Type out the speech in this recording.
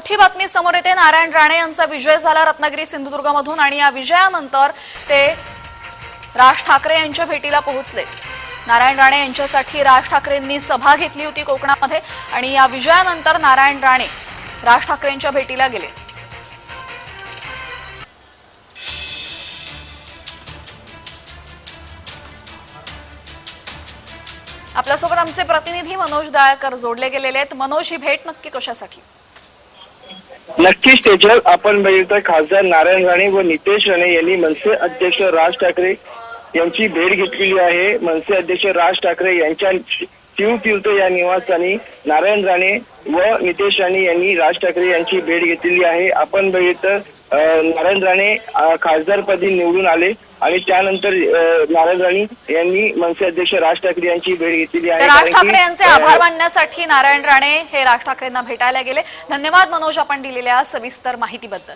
मोठी बातमी समोर येते. नारायण राणे यांचा विजय झाला रत्नागिरी सिंधुदुर्गमधून आणि या विजयानंतर ते राज ठाकरे यांच्या भेटीला पोहोचले. नारायण राणे यांच्यासाठी राज ठाकरेंनी सभा घेतली होती कोकणामध्ये आणि या विजयानंतर नारायण राणे राज ठाकरेंच्या भेटीला गेले. आपल्यासोबत आमचे प्रतिनिधी मनोज दाळकर जोडले गेलेले आहेत. मनोज ही भेट नक्की कशासाठी? नक्कीच त्याच्यात आपण बघितलं खासदार नारायण राणे व नितेश राणे यांनी मनसे अध्यक्ष राज ठाकरे यांची भेट घेतलेली आहे. मनसे अध्यक्ष राज ठाकरे यांच्या शिव या निवासस्थानी नारायण राणे व नितेश राणे यांनी राज ठाकरे यांची भेट घेतलेली आहे. आपण बघितलं नारायण राणे खासदारपदी निवडून आले आणि त्यानंतर नारायण राणे यांनी मनसे अध्यक्ष राज ठाकरे यांची भेट घेतलेली आहे. राज ठाकरे यांचे आभार मानण्यासाठी नारायण राणे हे राज ठाकरेंना भेटायला गेले. धन्यवाद मनोज आपण दिलेल्या सविस्तर माहितीबद्दल.